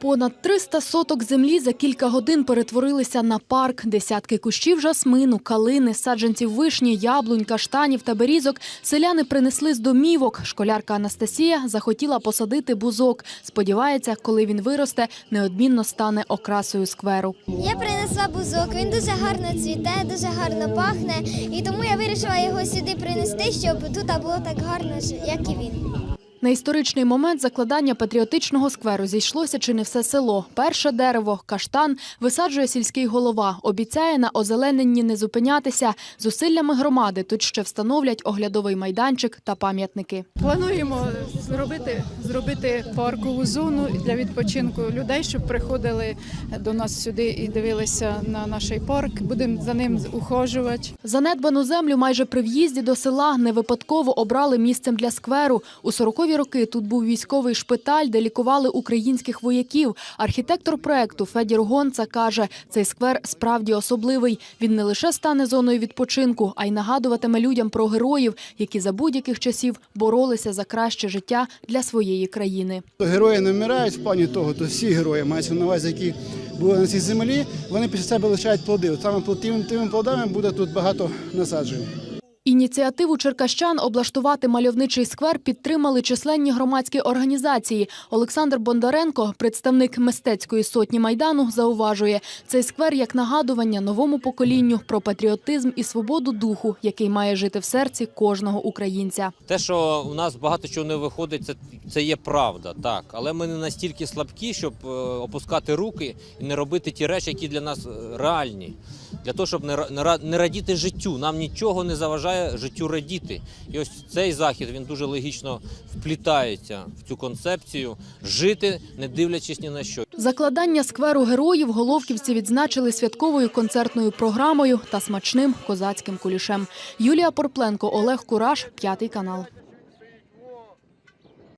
Понад 300 соток землі за кілька годин перетворилися на парк. Десятки кущів жасмину, калини, саджанців вишні, яблунь, каштанів та берізок селяни принесли з домівок. Школярка Анастасія захотіла посадити бузок. Сподівається, коли він виросте, неодмінно стане окрасою скверу. Я принесла бузок, він дуже гарно цвіте, дуже гарно пахне, і тому я вирішила його сюди принести, щоб тут було так гарно, як і він. На історичний момент закладання патріотичного скверу зійшлося чи не все село. Перше дерево, каштан, висаджує сільський голова. Обіцяє на озелененні не зупинятися. Зусиллями громади тут ще встановлять оглядовий майданчик та пам'ятники. Плануємо зробити, зробити паркову зону для відпочинку людей, щоб приходили до нас сюди і дивилися на наш парк. Будемо за ним ухожувати. Занедбану землю майже при в'їзді до села не випадково обрали місцем для скверу. У 40-ві роки тут був військовий шпиталь, де лікували українських вояків. Архітектор проекту Федір Гонца каже, цей сквер справді особливий. Він не лише стане зоною відпочинку, а й нагадуватиме людям про героїв, які за будь-яких часів боролися за краще життя для своєї країни. Герої не вмирають в плані того, то всі герої мають на увазі, які були на цій землі, вони після себе лишають плоди. От саме тими, плодами буде тут багато насаджень. Ініціативу черкащан облаштувати мальовничий сквер підтримали численні громадські організації. Олександр Бондаренко, представник мистецької сотні майдану, зауважує, цей сквер як нагадування новому поколінню про патріотизм і свободу духу, який має жити в серці кожного українця. Те, що у нас багато чого не виходить, це, це є правда, так. Але ми не настільки слабкі, щоб е, опускати руки і не робити ті речі, які для нас е, реальні. Для того, щоб не, ра- не, не радіти життю. Нам нічого не заважає життю радіти. І ось цей захід він дуже логічно вплітається в цю концепцію жити, не дивлячись ні на що. Закладання скверу героїв головківці відзначили святковою концертною програмою та смачним козацьким кулішем. Юлія Порпленко, Олег Кураш, п'ятий канал.